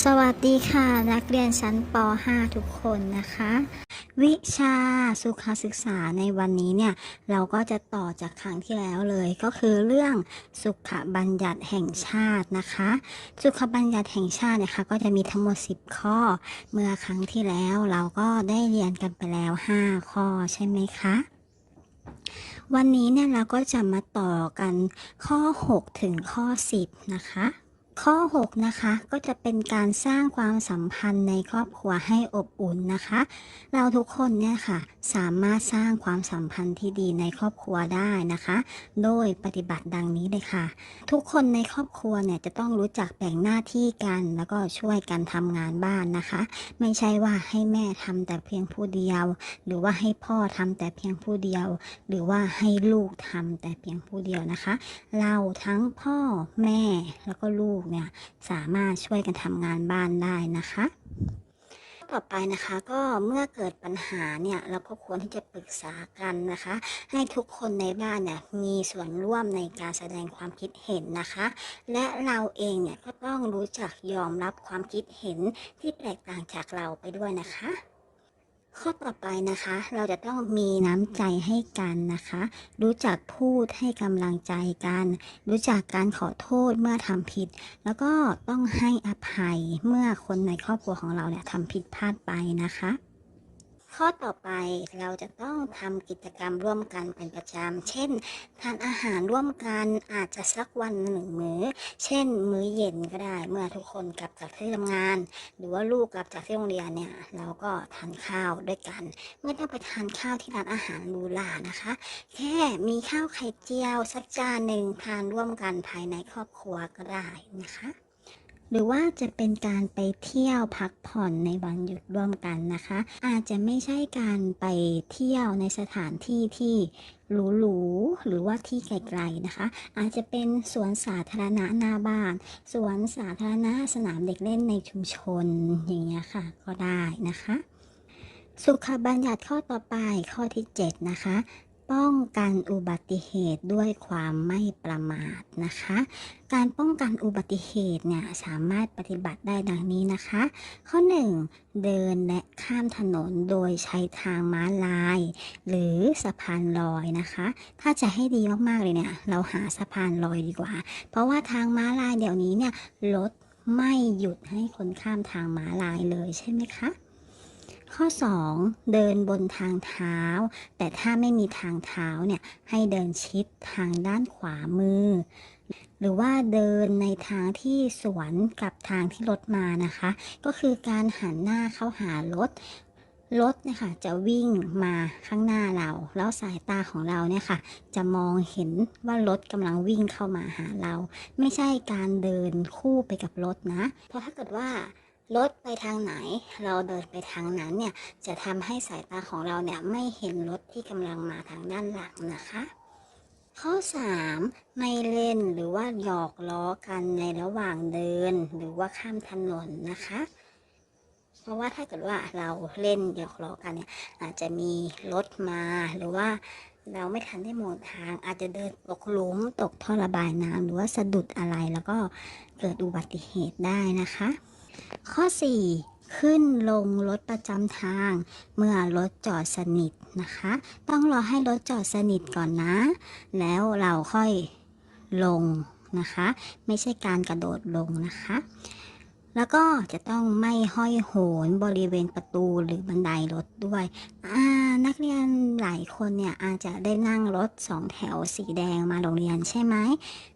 สวัสดีค่ะ นักเรียนชั้นป .5 ทุกคนนะคะ วิชาสุขศึกษาในวันนี้เนี่ย เราก็จะต่อจากครั้งที่แล้วเลยก็คือเรื่องสุขบัญญัติแห่งชาตินะคะ สุขบัญญัติแห่งชาติเนี่ยค่ะก็จะมีทั้งหมด 10 ข้อ เมื่อครั้งที่แล้วเราก็ได้เรียนกันไปแล้ว 5 ข้อใช่ไหมคะวันนี้เนี่ยเราก็จะมาต่อกันข้อ 6 ถึงข้อ 10 นะคะ ข้อ 6 นะคะ ก็จะเป็นการสร้างความสัมพันธ์ในครอบครัวให้อบอุ่นนะคะ เราทุกคนเนี่ยค่ะ สามารถสร้างความสัมพันธ์ที่ดีในครอบครัวได้นะคะ โดยปฏิบัติดังนี้เลยค่ะ ทุกคนในครอบครัวเนี่ยจะต้องรู้จักแบ่งหน้าที่กัน แล้วก็ช่วยกันทำงานบ้านนะคะ ไม่ใช่ว่าให้แม่ทำแต่เพียงผู้เดียว หรือว่าให้พ่อทำแต่เพียงผู้เดียว หรือว่าให้ลูกทำแต่เพียงผู้เดียวนะคะ เราทั้งพ่อแม่แล้วก็ลูกเนี่ยสามารถช่วยกันทำงานบ้านได้นะคะ ต่อไปนะคะก็เมื่อเกิดปัญหาเนี่ยเราก็ควรที่จะปรึกษากันนะคะ ให้ทุกคนในบ้านเนี่ยมีส่วนร่วมในการแสดงความคิดเห็นนะคะ และเราเองเนี่ยก็ต้องรู้จักยอมรับความคิดเห็นที่แตกต่างจากเราไปด้วยนะคะ ข้อต่อไปนะคะ เราจะต้องมีน้ำใจให้กันนะคะ รู้จักพูดให้กำลังใจกัน รู้จักการขอโทษเมื่อทำผิด แล้วก็ต้องให้อภัยเมื่อคนในครอบครัวของเราเนี่ยทำผิดพลาดไปนะคะ ข้อต่อไปเราจะต้องทำกิจกรรมร่วมกันเป็นประจำ เช่น ทานอาหารร่วมกันอาจจะสักวันหนึ่งมื้อ เช่น มื้อเย็นก็ได้เมื่อทุกคนกลับจากที่ทำงาน หรือว่าลูกกลับจากที่โรงเรียนเนี่ยเราก็ทานข้าวด้วยกัน ไม่ต้องไปทานข้าวที่ร้านอาหารหรูหรานะคะ แค่มีข้าวไข่เจียวสักจานหนึ่งทานร่วมกันภายในครอบครัวก็ได้นะคะ หรือว่าจะเป็นการไปเที่ยวพักผ่อนในวันหยุดร่วมกันนะคะ อาจจะไม่ใช่การไปเที่ยวในสถานที่ที่หรูๆหรือว่าที่ไกลๆนะคะ อาจจะเป็นสวนสาธารณะหน้าบ้าน สวนสาธารณะสนามเด็กเล่นในชุมชนอย่างเงี้ยค่ะ ก็ได้นะคะ สุขบัญญัติข้อต่อไปข้อที่ 7 นะคะ ป้องกันอุบัติเหตุด้วยความไม่ประมาทนะคะ การป้องกันอุบัติเหตุเนี่ยสามารถปฏิบัติได้ดังนี้นะคะ ข้อ 1 เดินและข้ามถนนโดยใช้ทางม้าลาย หรือสะพานลอยนะคะ ถ้าจะให้ดีมากๆเลยเนี่ยเราหาสะพานลอยดีกว่า เพราะว่าทางม้าลายเดี๋ยวนี้เนี่ยรถไม่หยุดให้คนข้ามทางม้าลายเลยใช่ไหมคะ ข้อ 2 เดินบนทางเท้า แต่ถ้าไม่มีทางเท้าเนี่ยให้เดินชิดทางด้านขวามือ หรือว่าเดินในทางที่สวนกับทางที่รถมานะคะ ก็คือการหันหน้าเข้าหารถรถเนี่ยค่ะจะวิ่งมาข้างหน้าเรา แล้วสายตาของเราเนี่ยค่ะ จะมองเห็นว่ารถกำลังวิ่งเข้ามาหาเรา ไม่ใช่การเดินคู่ไปกับรถนะ เพราะถ้าเกิดว่า รถไปทางไหน เราเดินไปทางนั้นเนี่ยจะทำให้สายตาของเราเนี่ยไม่เห็นรถที่กำลังมาทางด้านหลังนะคะ ข้อ 3 ไม่เล่นหรือว่าหยอกล้อกันในระหว่างเดิน หรือว่าข้ามถนนนะคะเพราะว่าถ้าเกิดว่าเราเล่นหยอกล้อกันเนี่ยอาจจะมีรถมาหรือว่าเราไม่ทันได้มองทาง อาจจะเดินตกหลุมตกท่อระบายน้ำหรือว่าสะดุดอะไรแล้วก็เกิดอุบัติเหตุได้นะคะ ข้อ 4 ขึ้นลงรถประจำทาง เมื่อรถจอดสนิทนะคะ ต้องรอให้รถจอดสนิทก่อนนะ แล้วเราค่อยลงนะคะ ไม่ใช่การกระโดดลงนะคะ แล้วก็จะต้องไม่ห้อยโหนบริเวณประตูหรือบันไดรถด้วยอ่า นักเรียนหลายคนเนี่ยอาจจะได้นั่งรถสองแถวสีแดงมาโรงเรียนใช่ไหม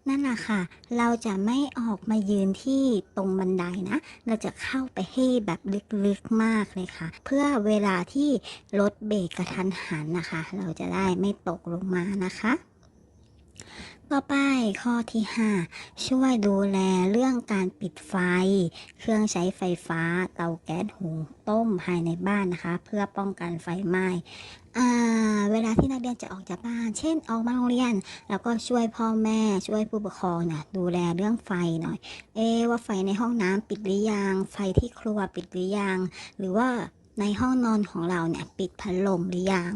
นั่นแหละค่ะ เราจะไม่ออกมายืนที่ตรงบันไดนะ เราจะเข้าไปให้แบบลึกๆมากเลยค่ะ เพื่อเวลาที่รถเบรกกระทันหันนะคะ เราจะได้ไม่ตกลงมานะคะ ต่อไปข้อที่ 5 ช่วยดูแลเรื่องการปิดไฟ เครื่องใช้ไฟฟ้าเตาแก๊สหุงต้มภายในบ้านนะคะ เพื่อป้องกันไฟไหม้อ่าเวลาที่นักเรียนจะออกจากบ้าน เช่นออกมาโรงเรียน แล้วก็ช่วยพ่อแม่ช่วยผู้ปกครองเนี่ยดูแลเรื่องไฟหน่อย เอว่าไฟในห้องน้ำปิดหรือยัง ไฟที่ครัวปิดหรือยัง หรือว่า ในห้องนอนของเราเนี่ยปิดพัดลมหรือยัง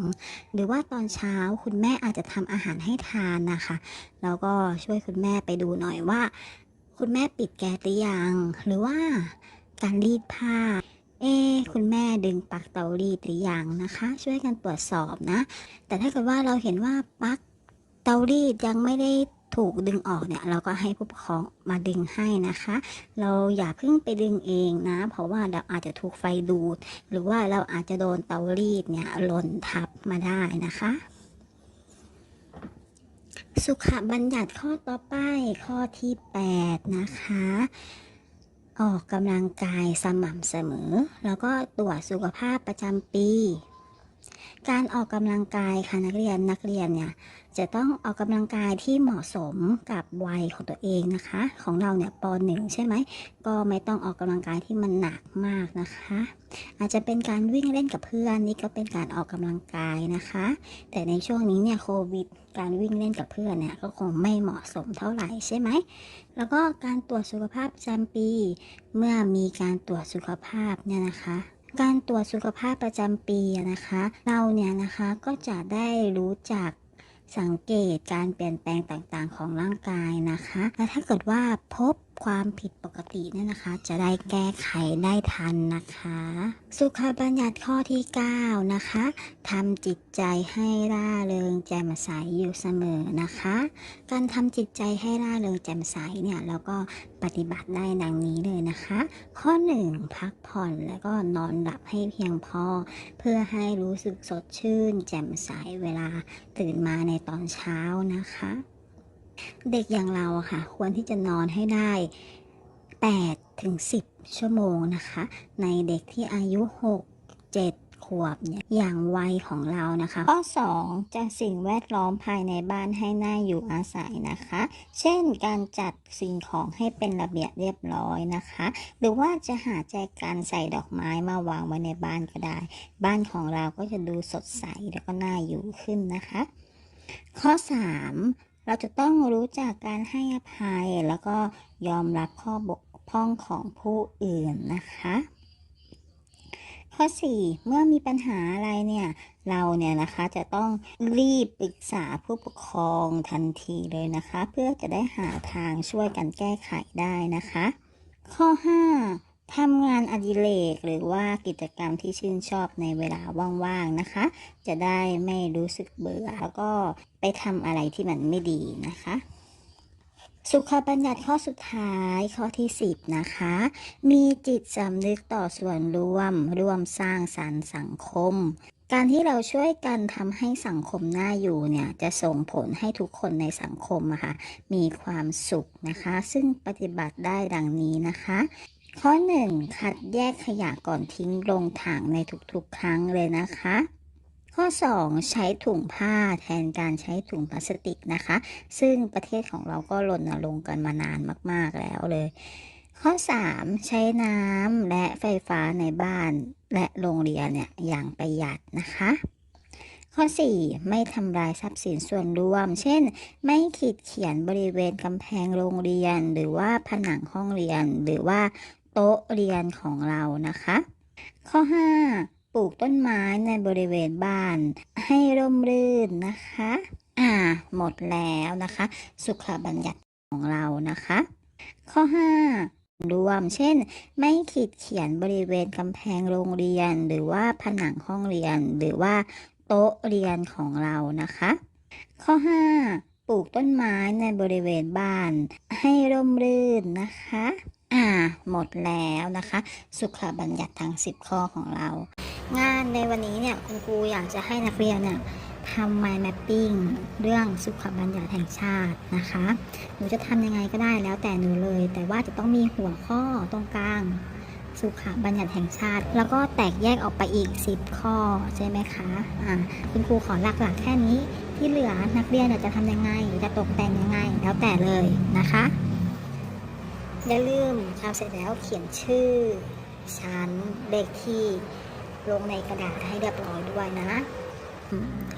หรือว่าตอนเช้าคุณแม่อาจจะทำอาหารให้ทานนะคะ แล้วก็ช่วยคุณแม่ไปดูหน่อยว่า คุณแม่ปิดแก๊สหรือยัง หรือว่าการรีดผ้าเอ๊คุณแม่ดึงปลั๊กเตารีดหรือยังนะคะ ช่วยกันตรวจสอบนะ แต่ถ้าเกิดว่าเราเห็นว่าปลั๊กเตารีดยังไม่ได้ ถูกดึงออกเนี่ยเราก็ให้ผู้ปกครองมาดึงให้นะคะ เราอย่าเพิ่งไปดึงเองนะ เพราะว่าเราอาจจะถูกไฟดูด หรือว่าเราอาจจะโดนเตารีดเนี่ยหล่นทับมาได้นะคะสุขบัญญัติข้อต่อไปข้อที่ 8 นะคะ ออกกำลังกายสม่ำเสมอ แล้วก็ตรวจสุขภาพประจำปี การออกกำลังกายค่ะนักเรียนนักเรียนเนี่ยจะต้องออกกำลังกายที่เหมาะสมกับวัยของตัวเองนะคะ ของเราเนี่ยปหนึ่งใช่ไหมก็ไม่ต้องออกกำลังกายที่มันหนักมากนะคะ อาจจะเป็นการวิ่งเล่นกับเพื่อนนี่ก็เป็นการออกกำลังกายนะคะ แต่ในช่วงนี้เนี่ยโควิด การวิ่งเล่นกับเพื่อนเนี่ยก็คงไม่เหมาะสมเท่าไหร่ใช่ไหมแล้วก็การตรวจสุขภาพประจำปี เมื่อมีการตรวจสุขภาพเนี่ยนะคะ การตรวจสุขภาพประจำปีนะคะ เราเนี่ยนะคะก็จะได้รู้จักสังเกตการเปลี่ยนแปลงต่างๆ ของร่างกายนะคะ และถ้าเกิดว่าพบ ความผิดปกติเนี่ยนะคะ จะได้แก้ไขได้ทันนะคะ สุขบัญญัติข้อที่ 9 นะคะทำจิตใจให้ร่าเริงแจ่มใสอยู่เสมอนะคะ การทำจิตใจให้ร่าเริงแจ่มใสเนี่ยเราก็ปฏิบัติได้ดังนี้เลยนะคะ ข้อ 1 พักผ่อนแล้วก็นอนหลับให้เพียงพอ เพื่อให้รู้สึกสดชื่น แจ่มใสเวลาตื่นมาในตอนเช้านะคะ เด็กอย่างเราอะค่ะ ควรที่จะนอนให้ได้8ถึง10 ชั่วโมงนะคะ ในเด็กที่อายุ 6 7 ขวบเนี่ยอย่างวัยของเรานะคะ ข้อ 2จัดสิ่งแวดล้อมภายในบ้านให้น่าอยู่อาศัยนะคะ เช่นการจัดสิ่งของให้เป็นระเบียบเรียบร้อยนะคะ หรือว่าจะหาแจกันใส่ดอกไม้มาวางไว้ในบ้านก็ได้ บ้านของเราก็จะดูสดใสแล้วก็น่าอยู่ขึ้นนะคะ ข้อ 3 เราจะต้องรู้จักการให้อภัย แล้วก็ยอมรับข้อบกพร่องของผู้อื่นนะคะ ข้อ 4 เมื่อมีปัญหาอะไรเนี่ย เราเนี่ยนะคะจะต้องรีบปรึกษาผู้ปกครองทันทีเลยนะคะ เพื่อจะได้หาทางช่วยกันแก้ไขได้นะคะ ข้อ 5 ทำงานอดิเรกหรือว่ากิจกรรมที่ชื่นชอบในเวลาว่างๆนะคะ จะได้ไม่รู้สึกเบื่อแล้วก็ไปทำอะไรที่มันไม่ดีนะคะ สุขบัญญัติข้อสุดท้ายข้อที่ 10 นะคะ มีจิตสำนึกต่อส่วนรวม ร่วมสร้างสรรค์สังคมการที่เราช่วยกันทำให้สังคมน่าอยู่เนี่ยจะส่งผลให้ทุกคนในสังคมอะค่ะมีความสุขนะคะ ซึ่งปฏิบัติได้ดังนี้นะคะ ข้อ 1 คัดแยกขยะก่อนทิ้งลงถังในทุกๆ ครั้งเลยนะคะ ข้อ 2 ใช้ถุงผ้าแทนการใช้ถุงพลาสติกนะคะ ซึ่งประเทศของเราก็รณรงค์กันมานานมาก ๆ แล้วเลย ข้อ 3 ใช้น้ำและไฟฟ้าในบ้านและโรงเรียนเนี่ยอย่างประหยัดนะคะข้อ 4 ไม่ทำลายทรัพย์สินส่วนรวม เช่น ไม่ขีดเขียนบริเวณกำแพงโรงเรียน หรือว่าผนังห้องเรียน หรือว่า โต๊ะเรียนของเรานะคะ ข้อ 5 ปลูกต้นไม้ในบริเวณบ้าน ให้ร่มรื่นนะคะ อ่า หมดแล้วนะคะ สุขบัญญัติของเรานะคะ ข้อ 5รวม เช่น ไม่ขีดเขียนบริเวณกำแพงโรงเรียน หรือว่าผนังห้องเรียน หรือว่าโต๊ะเรียนของเรานะคะ ข้อ 5 ปลูกต้นไม้ในบริเวณบ้าน ให้ร่มรื่นนะคะ อ่า หมดแล้วนะคะ สุขบัญญัติทั้ง 10 ข้อของเรา งานในวันนี้เนี่ยคุณครูอยากจะให้นักเรียนเนี่ยทำ mind mapping เรื่องสุขบัญญัติแห่งชาตินะคะ หนูจะทำยังไงก็ได้แล้วแต่หนูเลย แต่ว่าจะต้องมีหัวข้อตรงกลางสุขบัญญัติแห่งชาติ แล้วก็แตกแยกออกไปอีก 10 ข้อใช่ไหมคะอ่าคุณครูขอหลักๆแค่นี้ที่เหลือนักเรียนเนี่ยจะทำยังไง จะตกแต่งยังไง แล้วแต่เลยนะคะ อย่าลืมทำเสร็จแล้วเขียนชื่อ ชั้นเลขที่ลงในกระดาษให้เรียบร้อยด้วยนะ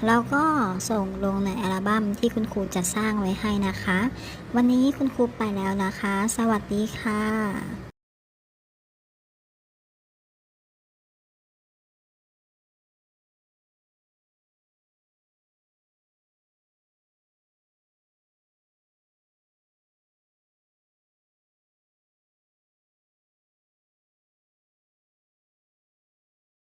แล้วก็ส่งลงในอัลบั้มที่คุณครูจะสร้างไว้ให้นะคะ วันนี้คุณครูไปแล้วนะคะ สวัสดีค่ะ